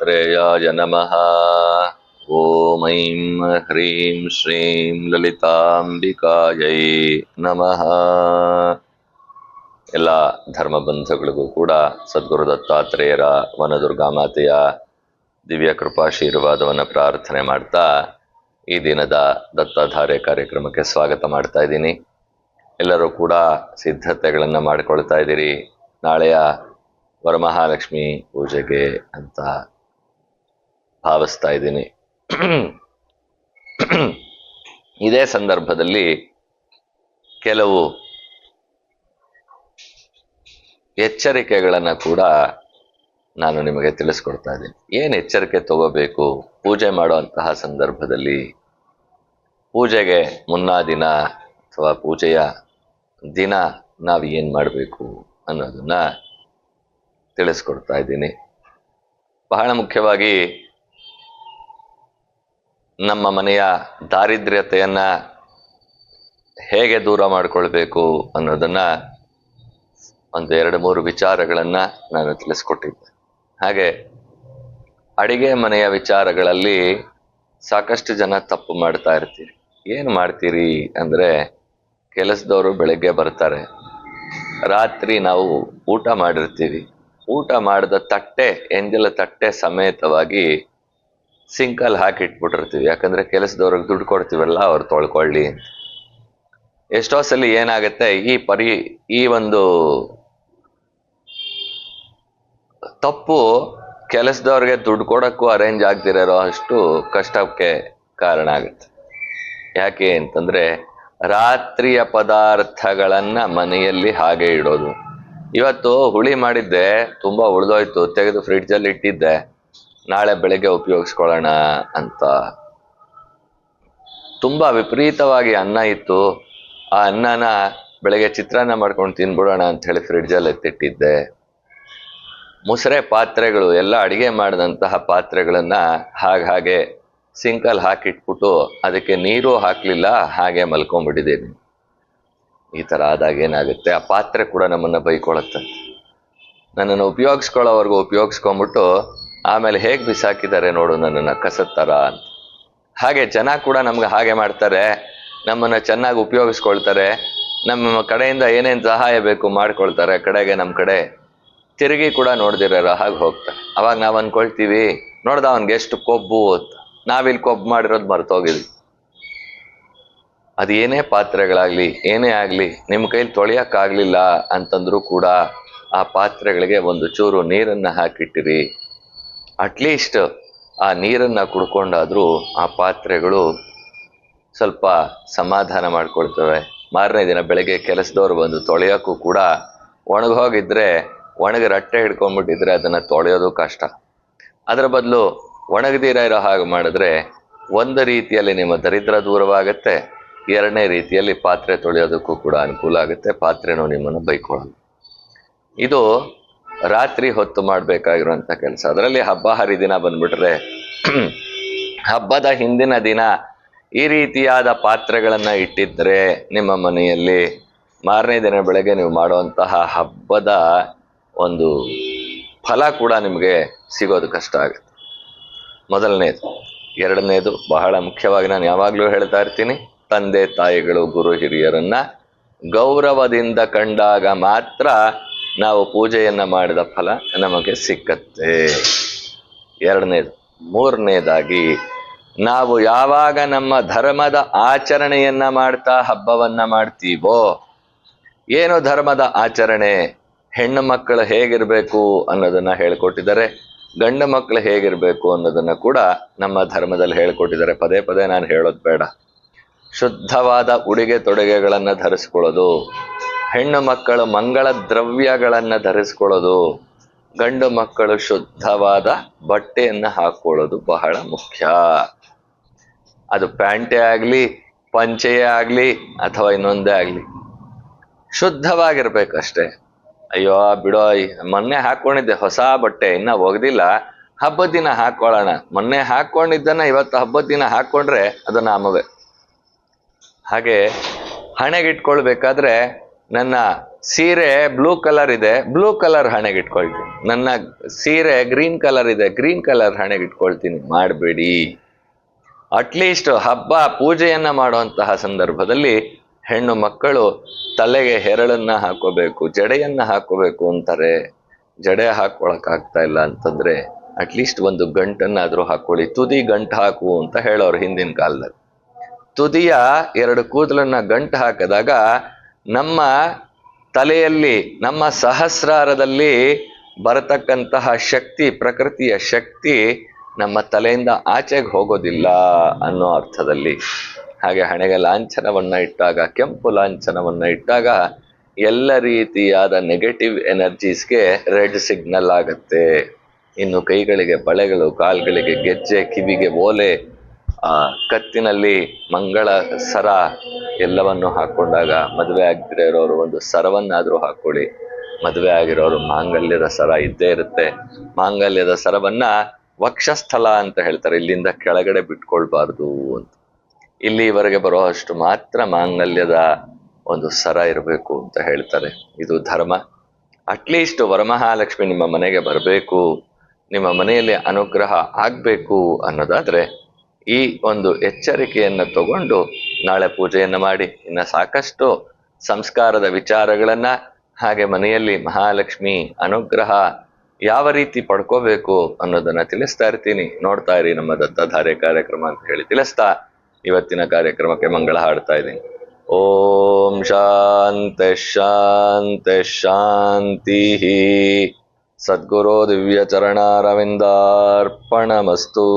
ತ್ರೇಯಾಯ ನಮಃ ಓಂ ಐಂ ಹ್ರೀಂ ಶ್ರೀಂ ಲಲಿತಾಂಬಿಕಾಯೈ ನಮಃ ಎಲ್ಲ ಧರ್ಮ ಬಂಧುಗಳಿಗೂ ಕೂಡ ಸದ್ಗುರು ದತ್ತಾತ್ರೇಯರ ವನದುರ್ಗಾ ಮಾತೆಯ ದಿವ್ಯ ಕೃಪಾಶೀರ್ವಾದವನ್ನು ಪ್ರಾರ್ಥನೆ ಮಾಡ್ತಾ ಈ ದಿನದ ದತ್ತಾಧಾರೆ ಕಾರ್ಯಕ್ರಮಕ್ಕೆ ಸ್ವಾಗತ ಮಾಡ್ತಾ ಇದ್ದೀನಿ. ಎಲ್ಲರೂ ಕೂಡ ಸಿದ್ಧತೆಗಳನ್ನು ಮಾಡಿಕೊಳ್ತಾ ಇದ್ದೀರಿ. ನಾಳೆಯ ವರಮಹಾಲಕ್ಷ್ಮಿ ಪೂಜೆಗೆ ಅಂತ ಭಾವಿಸ್ತಾ ಇದ್ದೀನಿ. ಇದೇ ಸಂದರ್ಭದಲ್ಲಿ ಕೆಲವು ಎಚ್ಚರಿಕೆಗಳನ್ನು ಕೂಡ ನಾನು ನಿಮಗೆ ತಿಳಿಸ್ಕೊಡ್ತಾ ಇದ್ದೀನಿ. ಏನು ಎಚ್ಚರಿಕೆ ತಗೋಬೇಕು? ಪೂಜೆ ಮಾಡುವಂತಹ ಸಂದರ್ಭದಲ್ಲಿ ಪೂಜೆಗೆ ಮುನ್ನಾ ದಿನ ಅಥವಾ ಪೂಜೆಯ ದಿನ ನಾವು ಏನು ಮಾಡಬೇಕು ಅನ್ನೋದನ್ನು ತಿಳಿಸ್ಕೊಡ್ತಾ ಇದ್ದೀನಿ. ಬಹಳ ಮುಖ್ಯವಾಗಿ ನಮ್ಮ ಮನೆಯ ದಾರಿದ್ರ್ಯತೆಯನ್ನ ಹೇಗೆ ದೂರ ಮಾಡಿಕೊಳ್ಬೇಕು ಅನ್ನೋದನ್ನ ಒಂದು ಎರಡು ಮೂರು ವಿಚಾರಗಳನ್ನ ನಾನು ತಿಳಿಸ್ಕೊಟ್ಟಿದ್ದೆ. ಹಾಗೆ ಅಡಿಗೆ ಮನೆಯ ವಿಚಾರಗಳಲ್ಲಿ ಸಾಕಷ್ಟು ಜನ ತಪ್ಪು ಮಾಡ್ತಾ ಇರ್ತೀರಿ. ಏನು ಮಾಡ್ತೀರಿ ಅಂದ್ರೆ ಕೆಲಸದವರು ಬೆಳಗ್ಗೆ ಬರ್ತಾರೆ. ರಾತ್ರಿ ನಾವು ಊಟ ಮಾಡಿರ್ತೀವಿ. ಊಟ ಮಾಡಿದ ತಟ್ಟೆ ಎಂಜಲ ತಟ್ಟೆ ಸಮೇತವಾಗಿ ಸಿಂಕಲ್ಲಿ ಹಾಕಿ ಇಟ್ಬಿಟ್ಟಿರ್ತೀವಿ. ಯಾಕಂದ್ರೆ ಕೆಲಸದವ್ರಿಗೆ ದುಡ್ಡು ಕೊಡ್ತೀವಲ್ಲ, ಅವ್ರು ತೊಳ್ಕೊಳ್ಳಿ ಅಂತ. ಎಷ್ಟೋ ಸಲ ಏನಾಗುತ್ತೆ, ಈ ಪರಿ, ಈ ಒಂದು ತಪ್ಪು ಕೆಲಸದವ್ರಿಗೆ ದುಡ್ಡು ಕೊಡೋಕ್ಕೂ ಅರೇಂಜ್ ಆಗ್ತಿರೋ ಅಷ್ಟು ಕಷ್ಟಕ್ಕೆ ಕಾರಣ ಆಗುತ್ತೆ. ಯಾಕೆ ಅಂತಂದ್ರೆ, ರಾತ್ರಿಯ ಪದಾರ್ಥಗಳನ್ನು ಮನೆಯಲ್ಲಿ ಹಾಗೆ ಇಡೋದು. ಇವತ್ತು ಹುಳಿ ಮಾಡಿದ್ದೆ, ತುಂಬಾ ಉಳಿದೋಯ್ತು, ತೆಗೆದು ಫ್ರಿಡ್ಜಲ್ಲಿ ಇಟ್ಟಿದ್ದೆ. ನಾಳೆ ಬೆಳಗ್ಗೆ ಉಪಯೋಗಿಸ್ಕೊಳ್ಳೋಣ ಅಂತ. ತುಂಬ ವಿಪರೀತವಾಗಿ ಅನ್ನ ಇತ್ತು. ಆ ಅನ್ನನ ಬೆಳಗ್ಗೆ ಚಿತ್ರಾನ್ನ ಮಾಡ್ಕೊಂಡು ತಿನ್ಬಿಡೋಣ ಅಂತ ಹೇಳಿ ಫ್ರಿಡ್ಜಲ್ಲಿ ಎತ್ತಿಟ್ಟಿದ್ದೆ. ಮುಸರೆ ಪಾತ್ರೆಗಳು, ಎಲ್ಲ ಅಡುಗೆ ಮಾಡಿದಂತಹ ಪಾತ್ರೆಗಳನ್ನ ಹಾಗೆ ಸಿಂಕಲ್ಲಿ ಹಾಕಿಟ್ಬಿಟ್ಟು ಅದಕ್ಕೆ ನೀರು ಹಾಕಲಿಲ್ಲ, ಹಾಗೆ ಮಲ್ಕೊಂಡ್ಬಿಟ್ಟಿದ್ದೀನಿ ಈ ಥರ ಆದಾಗ ಏನಾಗುತ್ತೆ? ಆ ಪಾತ್ರೆ ಕೂಡ ನಮ್ಮನ್ನು ಬೈಕೊಳತ್ತೆ. ನನ್ನನ್ನು ಉಪಯೋಗಿಸ್ಕೊಳ್ಳೋವರೆಗೂ ಉಪಯೋಗಿಸ್ಕೊಂಬಿಟ್ಟು ಆಮೇಲೆ ಹೇಗೆ ಬಿಸಾಕಿದ್ದಾರೆ ನೋಡು ನನ್ನನ್ನು ಕಸದ ಥರ ಅಂತ. ಹಾಗೆ ಜನ ಕೂಡ ನಮ್ಗೆ ಹಾಗೆ ಮಾಡ್ತಾರೆ. ನಮ್ಮನ್ನ ಚೆನ್ನಾಗಿ ಉಪಯೋಗಿಸ್ಕೊಳ್ತಾರೆ. ನಮ್ಮ ಕಡೆಯಿಂದ ಏನೇನು ಸಹಾಯ ಬೇಕು ಮಾಡ್ಕೊಳ್ತಾರೆ ಕಡೆಗೆ ನಮ್ಮ ಕಡೆ. ತಿರುಗಿ ಕೂಡ ನೋಡ್ದಿರೋ ಹಾಗೆ ಹೋಗ್ತಾರೆ ಅವಾಗ ನಾವು ಅಂದ್ಕೊಳ್ತೀವಿ ನೋಡ್ದ ಅವನಿಗೆ ಎಷ್ಟು ಕೊಬ್ಬು ಅಂತ. ನಾವಿಲ್ಲಿ ಕೊಬ್ಬು ಮಾಡಿರೋದು ಮರ್ತೋಗಿದ್ವಿ. ಅದು ಏನೇ ಪಾತ್ರೆಗಳಾಗ್ಲಿ, ಏನೇ ಆಗಲಿ ನಿಮ್ಮ ಕೈಲಿ ತೊಳೆಯೋಕ್ಕಾಗಲಿಲ್ಲ ಅಂತಂದ್ರೂ ಕೂಡ ಆ ಪಾತ್ರೆಗಳಿಗೆ ಒಂದು ಚೂರು ನೀರನ್ನು ಹಾಕಿಟ್ಟಿರಿ. ಅಟ್ಲೀಸ್ಟ್ ಆ ನೀರನ್ನ ಕುಡ್ಕೊಂಡಾದರೂ ಆ ಪಾತ್ರೆಗಳು ಸ್ವಲ್ಪ ಸಮಾಧಾನ ಮಾಡಿಕೊಳ್ತವೆ. ಮಾರನೇ ದಿನ ಬೆಳಗ್ಗೆ ಕೆಲಸದವ್ರು ಬಂದು ತೊಳೆಯೋಕ್ಕೂ ಕೂಡ ಒಣಗೋಗಿದ್ರೆ ಒಣಗಿ ರಟ್ಟೆ ಹಿಡ್ಕೊಂಡ್ಬಿಟ್ಟಿದ್ರೆ ಅದನ್ನ ತೊಳೆಯೋದು ಕಷ್ಟ. ಅದರ ಬದಲು ಒಣಗದಿರ ಇರೋ ಹಾಗೆ ಮಾಡಿದ್ರೆ ಒಂದು ರೀತಿಯಲ್ಲಿ ನಿಮ್ಮ ದರಿದ್ರ ದೂರವಾಗುತ್ತೆ, ಎರಡನೇ ರೀತಿಯಲ್ಲಿ ಪಾತ್ರೆ ತೊಳೆಯೋದಕ್ಕೂ ಕೂಡ ಅನುಕೂಲ ಆಗುತ್ತೆ, ಪಾತ್ರೆನೂ ನಿಮ್ಮನ್ನು ಬೈಕೊಳ್ಳಲ್ಲ. ಇದು ರಾತ್ರಿ ಹೊತ್ತು ಮಾಡಬೇಕಾಗಿರುವಂಥ ಕೆಲಸ. ಅದರಲ್ಲಿ ಹಬ್ಬ ಹರಿದಿನ ಬಂದ್ಬಿಟ್ರೆ ಹಬ್ಬದ ಹಿಂದಿನ ದಿನ ಈ ರೀತಿಯಾದ ಪಾತ್ರೆಗಳನ್ನು ಇಟ್ಟಿದ್ರೆ ನಿಮ್ಮ ಮನೆಯಲ್ಲಿ ಮಾರನೇ ದಿನ ಬೆಳಗ್ಗೆ ನೀವು ಮಾಡುವಂತಹ ಹಬ್ಬದ ಒಂದು ಫಲ ಕೂಡ ನಿಮಗೆ ಸಿಗೋದು ಕಷ್ಟ ಆಗುತ್ತೆ. ಮೊದಲನೇದು. ಎರಡನೇದು, ಬಹಳ ಮುಖ್ಯವಾಗಿ ನಾನು ಯಾವಾಗಲೂ ಹೇಳ್ತಾ ಇರ್ತೀನಿ, ತಂದೆ ತಾಯಿಗಳು, ಗುರು ಹಿರಿಯರನ್ನ ಗೌರವದಿಂದ ಕಂಡಾಗ ಮಾತ್ರ ನಾವು ಪೂಜೆಯನ್ನ ಮಾಡಿದ ಫಲ ನಮಗೆ ಸಿಕ್ಕತ್ತೆ. ಎರಡನೇದು. ಮೂರನೇದಾಗಿ, ನಾವು ಯಾವಾಗ ನಮ್ಮ ಧರ್ಮದ ಆಚರಣೆಯನ್ನ ಮಾಡ್ತಾ ಹಬ್ಬವನ್ನ ಮಾಡ್ತೀವೋ, ಏನು ಧರ್ಮದ ಆಚರಣೆ, ಹೆಣ್ಣು ಮಕ್ಕಳು ಹೇಗಿರ್ಬೇಕು ಅನ್ನೋದನ್ನ ಹೇಳ್ಕೊಟ್ಟಿದ್ದಾರೆ, ಗಂಡು ಮಕ್ಕಳು ಹೇಗಿರ್ಬೇಕು ಅನ್ನೋದನ್ನ ಕೂಡ ನಮ್ಮ ಧರ್ಮದಲ್ಲಿ ಹೇಳ್ಕೊಟ್ಟಿದ್ದಾರೆ. ಪದೇ ಪದೇ ನಾನು ಹೇಳೋದು ಬೇಡ. ಶುದ್ಧವಾದ ಉಡುಗೆ ತೊಡುಗೆಗಳನ್ನ ಧರಿಸ್ಕೊಳ್ಳೋದು ಹೆಣ್ಣು ಮಕ್ಕಳು ಮಂಗಳ ದ್ರವ್ಯಗಳನ್ನು ಧರಿಸ್ಕೊಳ್ಳೋದು, ಗಂಡು ಮಕ್ಕಳು ಶುದ್ಧವಾದ ಬಟ್ಟೆಯನ್ನು ಹಾಕೊಳ್ಳೋದು ಬಹಳ ಮುಖ್ಯ. ಅದು ಪ್ಯಾಂಟೇ ಆಗಲಿ, ಪಂಚೆಯೇ ಆಗಲಿ, ಅಥವಾ ಇನ್ನೊಂದೇ ಆಗಲಿ ಶುದ್ಧವಾಗಿರ್ಬೇಕಷ್ಟೇ ಅಯ್ಯೋ, ಬಿಡೋ ಮೊನ್ನೆ ಹಾಕ್ಕೊಂಡಿದ್ದೆ ಹೊಸ ಬಟ್ಟೆ, ಇನ್ನ ಒಗ್ದಿಲ್ಲ. ಹಬ್ಬದ ದಿನ ಹಾಕೊಳ್ಳೋಣ. ಮೊನ್ನೆ ಹಾಕೊಂಡಿದ್ದನ್ನ ಇವತ್ತು ಹಬ್ಬದ ದಿನ ಹಾಕ್ಕೊಂಡ್ರೆ ಅದು ನಾಮವೇ. ಹಾಗೆ ಹಣೆಗಿಟ್ಕೊಳ್ಬೇಕಾದ್ರೆ ನನ್ನ ಸೀರೆ ಬ್ಲೂ ಕಲರ್ ಇದೆ, ಬ್ಲೂ ಕಲರ್ ಹಣೆಗೆ ಇಟ್ಕೊಳ್ತೀನಿ ನನ್ನ ಸೀರೆ ಗ್ರೀನ್ ಕಲರ್ ಇದೆ, ಗ್ರೀನ್ ಕಲರ್ ಹಣೆಗೆ ಇಟ್ಕೊಳ್ತೀನಿ ಮಾಡಬೇಡಿ ಅಟ್ಲೀಸ್ಟ್ ಹಬ್ಬ, ಪೂಜೆಯನ್ನ ಮಾಡುವಂತಹ ಸಂದರ್ಭದಲ್ಲಿ ಹೆಣ್ಣು ಮಕ್ಕಳು ತಲೆಗೆ ಹೆರಳನ್ನ ಹಾಕೋಬೇಕು, ಜಡೆಯನ್ನ ಹಾಕೋಬೇಕು ಅಂತಾರೆ. ಜಡೆ ಹಾಕೊಳಕ್ ಆಗ್ತಾ ಇಲ್ಲ ಅಂತಂದ್ರೆ ಅಟ್ಲೀಸ್ಟ್ ಒಂದು ಗಂಟನ್ನಾದ್ರೂ ಹಾಕೊಳ್ಳಿ ತುದಿ ಗಂಟು ಹಾಕು ಅಂತ ಹೇಳೋರು ಹಿಂದಿನ ಕಾಲದಲ್ಲಿ. ತುದಿಯ ಎರಡು ಕೂದಲನ್ನ ಗಂಟು ಹಾಕಿದಾಗ ನಮ್ಮ ತಲೆಯಲ್ಲಿ, ನಮ್ಮ ಸಹಸ್ರಾರದಲ್ಲಿ ಬರತಕ್ಕಂತಹ ಶಕ್ತಿ, ಪ್ರಕೃತಿಯ ಶಕ್ತಿ ನಮ್ಮ ತಲೆಯಿಂದ ಆಚೆಗೆ ಹೋಗೋದಿಲ್ಲ ಅನ್ನೋ ಅರ್ಥದಲ್ಲಿ. ಹಾಗೆ ಹಣೆಗೆ ಲಾಂಛನವನ್ನು ಇಟ್ಟಾಗ, ಕೆಂಪು ಲಾಂಛನವನ್ನು ಇಟ್ಟಾಗ ಎಲ್ಲ ರೀತಿಯಾದ ನೆಗೆಟಿವ್ ಎನರ್ಜೀಸ್ಗೆ ರೆಡ್ ಸಿಗ್ನಲ್ ಆಗುತ್ತೆ. ಇನ್ನು ಕೈಗಳಿಗೆ ಬಳೆಗಳು, ಕಾಲ್ಗಳಿಗೆ ಗೆಜ್ಜೆ, ಕಿವಿಗೆ ಓಲೆ ಕತ್ತಿನಲ್ಲಿ ಮಂಗಳ ಸರ ಎಲ್ಲವನ್ನು ಹಾಕೊಂಡಾಗ ಮದುವೆ ಆಗದಿರೋ ಇರೋರು ಒಂದು ಸರವನ್ನಾದರೂ ಹಾಕೊಳ್ಳಿ. ಮದುವೆ ಆಗಿರೋರು ಮಾಂಗಲ್ಯದ ಸರ ಇದ್ದೇ ಇರುತ್ತೆ. ಮಾಂಗಲ್ಯದ ಸರವನ್ನ ವಕ್ಷಸ್ಥಲ ಅಂತ ಹೇಳ್ತಾರೆ. ಇಲ್ಲಿಂದ ಕೆಳಗಡೆ ಬಿಟ್ಕೊಳ್ಬಾರ್ದು ಅಂತ. ಇಲ್ಲಿವರೆಗೆ ಬರೋ ಅಷ್ಟು ಮಾತ್ರ ಮಾಂಗಲ್ಯದ ಒಂದು ಸರ ಇರಬೇಕು ಅಂತ ಹೇಳ್ತಾರೆ. ಇದು ಧರ್ಮ. ಅಟ್ಲೀಸ್ಟ್ ವರಮಹಾಲಕ್ಷ್ಮಿ ನಿಮ್ಮ ಮನೆಗೆ ಬರಬೇಕು. ನಿಮ್ಮ ಮನೆಯಲ್ಲಿ ಅನುಗ್ರಹ ಆಗ್ಬೇಕು ಅನ್ನೋದಾದ್ರೆ ಈ ಒಂದು ಎಚ್ಚರಿಕೆಯನ್ನು ತಗೊಂಡು ನಾಳೆ ಪೂಜೆಯನ್ನು ಮಾಡಿ. ಇನ್ನ ಸಾಕಷ್ಟು ಸಂಸ್ಕಾರದ ವಿಚಾರಗಳನ್ನ ಹಾಗೆ ಮನೆಯಲ್ಲಿ ಮಹಾಲಕ್ಷ್ಮಿ ಅನುಗ್ರಹ ಯಾವ ರೀತಿ ಪಡ್ಕೋಬೇಕು ಅನ್ನೋದನ್ನ ತಿಳಿಸ್ತಾ ಇರ್ತೀನಿ. ನೋಡ್ತಾ ಇರಿ ನಮ್ಮ ದತ್ತಧಾರೆ ಕಾರ್ಯಕ್ರಮ ಅಂತ ಹೇಳಿ ತಿಳಿಸ್ತಾ ಇವತ್ತಿನ ಕಾರ್ಯಕ್ರಮಕ್ಕೆ ಮಂಗಳ ಹಾಡ್ತಾ ಇದ್ದೀನಿ. ಓಂ ಶಾಂತಿ ಶಾಂತಿ ಶಾಂತಿ ಸದ್ಗುರು ದಿವ್ಯ ಚರಣಾರವಿಂದಾರ್ಪಣಮಸ್ತು.